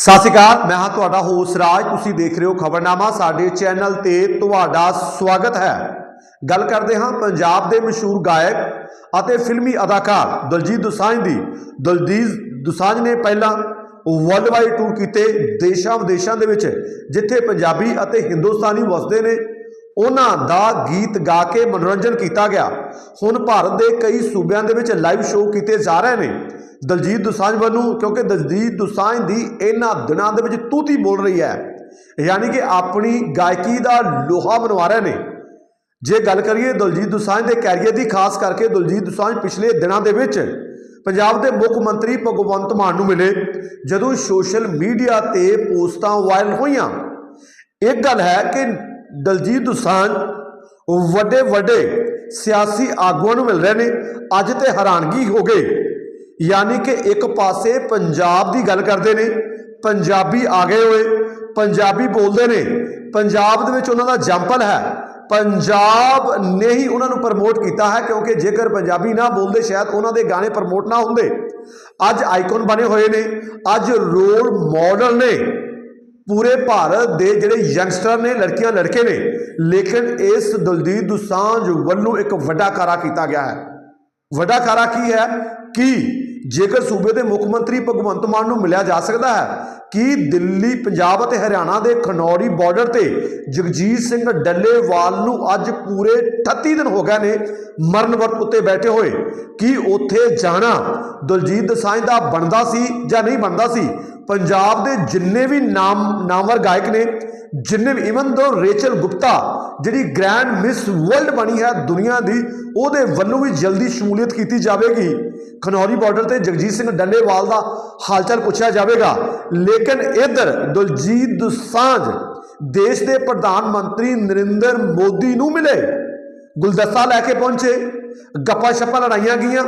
ਸਤਿ ਸ਼੍ਰੀ ਅਕਾਲ, ਮੈਂ ਹਾਂ ਤੁਹਾਡਾ ਹੋਸ ਰਾਜ। ਤੁਸੀਂ ਦੇਖ ਰਹੇ ਹੋ ਖਬਰਨਾਮਾ, ਸਾਡੇ ਚੈਨਲ ਤੇ ਤੁਹਾਡਾ ਸਵਾਗਤ ਹੈ। ਗੱਲ ਕਰਦੇ ਹਾਂ ਪੰਜਾਬ ਦੇ ਮਸ਼ਹੂਰ ਗਾਇਕ ਅਤੇ ਫਿਲਮੀ ਅਦਾਕਾਰ ਦਲਜੀਤ ਦੁਸਾਂਝ ਦੀ। ਦਲਜੀਤ ਦੁਸਾਂਝ ਨੇ ਪਹਿਲਾਂ ਵਰਲਡ ਵਾਈਡ ਟੂਰ ਕੀਤੇ ਦੇਸ਼ਾਂ ਵਿਦੇਸ਼ਾਂ ਦੇ ਵਿੱਚ, ਜਿੱਥੇ ਪੰਜਾਬੀ ਅਤੇ ਹਿੰਦੁਸਤਾਨੀ ਵਸਦੇ ਨੇ। ਉਹਨਾਂ ਦਾ ਗੀਤ ਗਾ ਕੇ ਮਨੋਰੰਜਨ ਕੀਤਾ ਗਿਆ। ਹੁਣ ਭਾਰਤ ਦੇ ਕਈ ਸੂਬਿਆਂ ਦੇ ਵਿੱਚ ਲਾਈਵ ਸ਼ੋਅ ਕੀਤੇ ਜਾ ਰਹੇ ਨੇ। ਦਲਜੀਤ ਦੁਸਾਂਝ ਵੱਲੋਂ, ਕਿਉਂਕਿ ਦਲਜੀਤ ਦੁਸਾਂਝ ਦੀ ਇਹਨਾਂ ਦਿਨਾਂ ਦੇ ਵਿੱਚ ਤੂਤੀ ਬੋਲ ਰਹੀ ਹੈ, ਯਾਨੀ ਕਿ ਆਪਣੀ ਗਾਇਕੀ ਦਾ ਲੋਹਾ ਮਨਵਾ ਰਹੇ ਨੇ। ਜੇ ਗੱਲ ਕਰੀਏ ਦਲਜੀਤ ਦੁਸਾਂਝ ਦੇ ਕੈਰੀਅਰ ਦੀ, ਖਾਸ ਕਰਕੇ ਦਲਜੀਤ ਦੁਸਾਂਝ ਪਿਛਲੇ ਦਿਨਾਂ ਦੇ ਵਿੱਚ, ਪੰਜਾਬ ਦੇ ਮੁੱਖ ਮੰਤਰੀ ਭਗਵੰਤ ਮਾਨ ਨੂੰ ਮਿਲੇ, ਜਦੋਂ ਸੋਸ਼ਲ ਮੀਡੀਆ ਤੇ ਪੋਸਟਾਂ ਵਾਇਰਲ ਹੋਈਆਂ। ਇੱਕ ਗੱਲ ਹੈ ਕਿ ਦਲਜੀਤ ਦੁਸਾਂਝ, ਵੱਡੇ ਵੱਡੇ ਸਿਆਸੀ ਆਗੂਆਂ ਨੂੰ ਮਿਲ ਰਹੇ ਨੇ, ਅੱਜ ਤੇ ਹੈਰਾਨਗੀ ਹੋ ਗਈ। ਯਾਨੀ ਕਿ ਇੱਕ ਪਾਸੇ ਪੰਜਾਬ ਦੀ ਗੱਲ ਕਰਦੇ ਨੇ, ਪੰਜਾਬੀ ਆ ਗਏ ਹੋਏ, ਪੰਜਾਬੀ ਬੋਲਦੇ ਨੇ, ਪੰਜਾਬ ਦੇ ਵਿੱਚ ਉਹਨਾਂ ਦਾ ਜੰਪਲ ਹੈ। ਪੰਜਾਬ ਨੇ ਹੀ ਉਹਨਾਂ ਨੂੰ ਪ੍ਰਮੋਟ ਕੀਤਾ ਹੈ, ਕਿਉਂਕਿ ਜੇਕਰ ਪੰਜਾਬੀ ਨਾ ਬੋਲਦੇ ਸ਼ਾਇਦ ਉਹਨਾਂ ਦੇ ਗਾਣੇ ਪ੍ਰਮੋਟ ਨਾ ਹੁੰਦੇ। ਅੱਜ ਆਈਕਨ ਬਣੇ ਹੋਏ ਨੇ, ਅੱਜ ਰੋਲ ਮਾਡਲ ਨੇ। ਪੂਰੇ ਭਾਰਤ ਦੇ ਜਿਹੜੇ ਯੰਗਸਟਰ ਨੇ, ਲੜਕੀਆਂ, ਲੜਕੇ ਨੇ, ਲੇਕਿਨ ਇਸ ਦਲਜੀਤ ਦੋਸਾਂਝ ਵੱਲੋਂ ਇੱਕ ਵੱਡਾ ਕਾਰਾ ਕੀਤਾ ਗਿਆ ਹੈ। ਵੱਡਾ ਕਾਰਾ ਕੀ ਹੈ? ਕਿ ਜੇਕਰ ਸੂਬੇ ਦੇ ਮੁੱਖ ਮੰਤਰੀ ਭਗਵੰਤ ਮਾਨ ਨੂੰ ਮਿਲਿਆ ਜਾ ਸਕਦਾ ਹੈ, ਕਿ ਦਿੱਲੀ, ਪੰਜਾਬ ਅਤੇ ਹਰਿਆਣਾ ਦੇ ਖਨੌਰੀ ਬਾਰਡਰ ਤੇ ਜਗਜੀਤ ਸਿੰਘ ਡੱਲੇਵਾਲ ਨੂੰ ਅੱਜ ਪੂਰੇ 38 ਦਿਨ ਹੋ ਗਏ ਨੇ ਮਰਨ ਵਰਤ ਉੱਤੇ ਬੈਠੇ ਹੋਏ? ਕਿ ਉੱਥੇ ਜਾਣਾ ਦਲਜੀਤ ਦੋਸਾਂਝ ਦਾ ਬਣਦਾ ਸੀ ਜਾਂ ਨਹੀਂ ਬਣਦਾ ਸੀ? ਪੰਜਾਬ ਦੇ ਜਿੰਨੇ ਵੀ ਨਾਮ ਨਾਮਵਰ ਗਾਇਕ ਨੇ ਜਿੰਨੇ ਵੀ ਇਵਨ ਦੋ ਰੇਚਲ ਗੁਪਤਾ ਜਿਹੜੀ ਗ੍ਰੈਂਡ ਮਿਸ ਵਰਲਡ ਬਣੀ ਹੈ ਦੁਨੀਆ ਦੀ, ਉਹਦੇ ਵੱਲੋਂ ਵੀ ਜਲਦੀ ਸ਼ਮੂਲੀਅਤ ਕੀਤੀ ਜਾਵੇਗੀ। ਖਨੌਰੀ ਬਾਰਡਰ ਤੇ ਜਗਜੀਤ ਸਿੰਘ ਡੱਲੇਵਾਲ ਦਾ ਹਾਲਚਾਲ ਪੁੱਛਿਆ ਜਾਵੇਗਾ। ਲੇਕਿਨ ਇਧਰ ਦਲਜੀਤ ਦੁਸਾਂਝ ਦੇਸ਼ ਦੇ ਪ੍ਰਧਾਨ ਮੰਤਰੀ ਨਰਿੰਦਰ ਮੋਦੀ ਨੂੰ ਮਿਲੇ। ਗੁਲਦਸਤਾ ਲੈ ਕੇ ਪਹੁੰਚੇ। ਗੱਪਾਂ ਸ਼ੱਪਾਂ ਲੜਾਈਆਂ ਗਈਆਂ।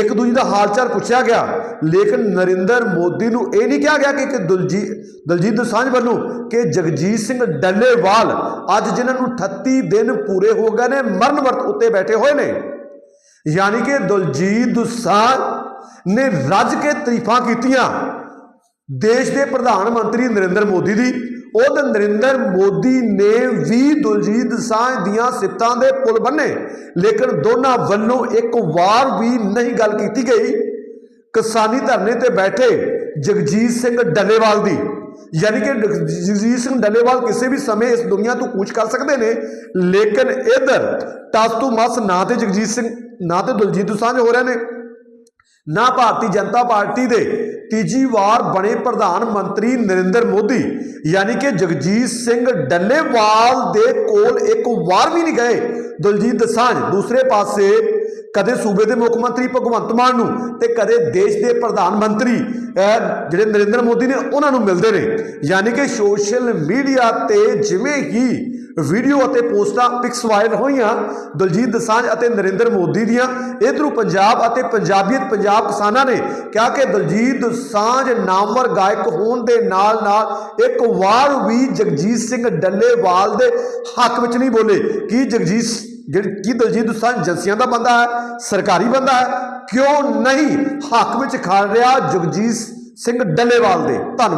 ਇੱਕ ਦੂਜੇ ਦਾ ਹਾਲਚਾਲ ਪੁੱਛਿਆ ਗਿਆ। ਲੇਕਿਨ ਨਰਿੰਦਰ ਮੋਦੀ ਨੂੰ ਇਹ ਨਹੀਂ ਕਿਹਾ ਗਿਆ ਕਿ ਕਿ ਦਲਜੀਤ ਦਲਜੀਤ ਦੋਸਾਂਝ ਵੱਲੋਂ ਕਿ ਜਗਜੀਤ ਸਿੰਘ ਡੱਲੇਵਾਲ ਅੱਜ ਜਿਨ੍ਹਾਂ ਨੂੰ 38 ਦਿਨ ਪੂਰੇ ਹੋ ਗਏ ਨੇ, ਮਰਨ ਵਰਤ ਉੱਤੇ ਬੈਠੇ ਹੋਏ ਨੇ। ਯਾਨੀ ਕਿ ਦਲਜੀਤ ਦੋਸਾਂਝ ਨੇ ਰੱਜ ਕੇ ਤਰੀਫਾਂ ਕੀਤੀਆਂ। ਦੇਸ਼ ਦੇ ਪ੍ਰਧਾਨ ਮੰਤਰੀ ਨਰਿੰਦਰ ਮੋਦੀ ਦੀ। ਉਹ ਨਰਿੰਦਰ ਮੋਦੀ ਨੇ ਵੀ ਦਲਜੀਤ ਦੋਸਾਂਝ ਦੀਆਂ ਸਿਫਤਾਂ ਦੇ ਪੁਲ ਬੰਨੇ। ਲੇਕਿਨ ਦੋਨਾਂ ਵੱਲੋਂ ਇੱਕ ਵਾਰ ਵੀ ਨਹੀਂ ਗੱਲ ਕੀਤੀ ਗਈ। ਕਿਸਾਨੀ ਧਰਨੇ ਤੇ ਬੈਠੇ ਜਗਜੀਤ ਸਿੰਘ ਡੱਲੇਵਾਲ ਦੀ। ਯਾਨੀ ਕਿ ਜਗਜੀਤ ਸਿੰਘ ਡੱਲੇਵਾਲ ਕਿਸੇ ਵੀ ਸਮੇਂ ਇਸ ਦੁਨੀਆ ਤੋਂ ਕੂਚ ਕਰ ਸਕਦੇ ਨੇ। ਲੇਕਿਨ ਇਧਰ ਟਸ ਤੋਂ ਮਸ ਨਾ ਤੇ ਜਗਜੀਤ ਸਿੰਘ, ਨਾ ਤੇ ਦਲਜੀਤ ਦੋਸਾਂਝ ਹੋ ਰਹੇ ਨੇ। ਨਾ ਭਾਰਤੀ ਜਨਤਾ ਪਾਰਟੀ ਦੇ ਤੀਜੀ ਵਾਰ ਬਣੇ ਪ੍ਰਧਾਨ ਮੰਤਰੀ ਨਰਿੰਦਰ ਮੋਦੀ, ਯਾਨੀ ਕਿ ਜਗਜੀਤ ਸਿੰਘ ਡੱਲੇਵਾਲ ਦੇ ਕੋਲ ਇੱਕ ਵਾਰ ਵੀ ਨਹੀਂ ਗਏ। ਦਲਜੀਤ ਦੋਸਾਂਝ ਦੂਸਰੇ ਪਾਸੇ ਕਦੇ ਸੂਬੇ ਦੇ ਮੁੱਖ ਮੰਤਰੀ ਭਗਵੰਤ ਮਾਨ ਨੂੰ ਤੇ ਕਦੇ ਦੇਸ਼ ਦੇ ਪ੍ਰਧਾਨ ਮੰਤਰੀ ਜਿਹੜੇ ਨਰਿੰਦਰ ਮੋਦੀ ਨੇ ਉਹਨਾਂ ਨੂੰ ਮਿਲਦੇ ਨੇ। ਯਾਨੀ ਕਿ ਸੋਸ਼ਲ ਮੀਡੀਆ ਤੇ ਜਿਵੇਂ ਹੀ ਵੀਡੀਓ ਅਤੇ ਪੋਸਟਾਂ ਪਿਕਸ ਵਾਇਰਲ ਹੋਈਆਂ, ਦਲਜੀਤ ਦੋਸਾਂਝ ਅਤੇ ਨਰਿੰਦਰ ਮੋਦੀ ਦੀਆਂ, ਇਧਰੋਂ ਪੰਜਾਬ ਅਤੇ ਪੰਜਾਬੀਅਤ ਪੰਜਾਬ ਕਿਸਾਨਾਂ ਨੇ ਕਿਹਾ ਕਿ ਦਲਜੀਤ ਦੋਸਾਂਝ ਨਾਮਵਰ ਗਾਇਕ ਹੋਣ ਦੇ ਨਾਲ ਨਾਲ ਇੱਕ ਵਾਰ ਵੀ ਜਗਜੀਤ ਸਿੰਘ ਡੱਲੇਵਾਲ ਦੇ ਹੱਕ ਵਿੱਚ ਨਹੀਂ ਬੋਲੇ। ਕੀ ਜਗਜੀਤ ਜਿਹੜੀ ਕੀ ਦਲਜੀਤ ਦੋਸਾਂਝ ਏਜੰਸੀਆਂ ਦਾ ਬੰਦਾ ਹੈ, ਸਰਕਾਰੀ ਬੰਦਾ ਹੈ, ਕਿਉਂ ਨਹੀਂ ਹੱਕ ਵਿੱਚ ਖੜ ਰਿਹਾ ਜਗਜੀਤ ਸਿੰਘ ਡੱਲੇਵਾਲ ਦੇ? ਧੰਨਵਾਦ।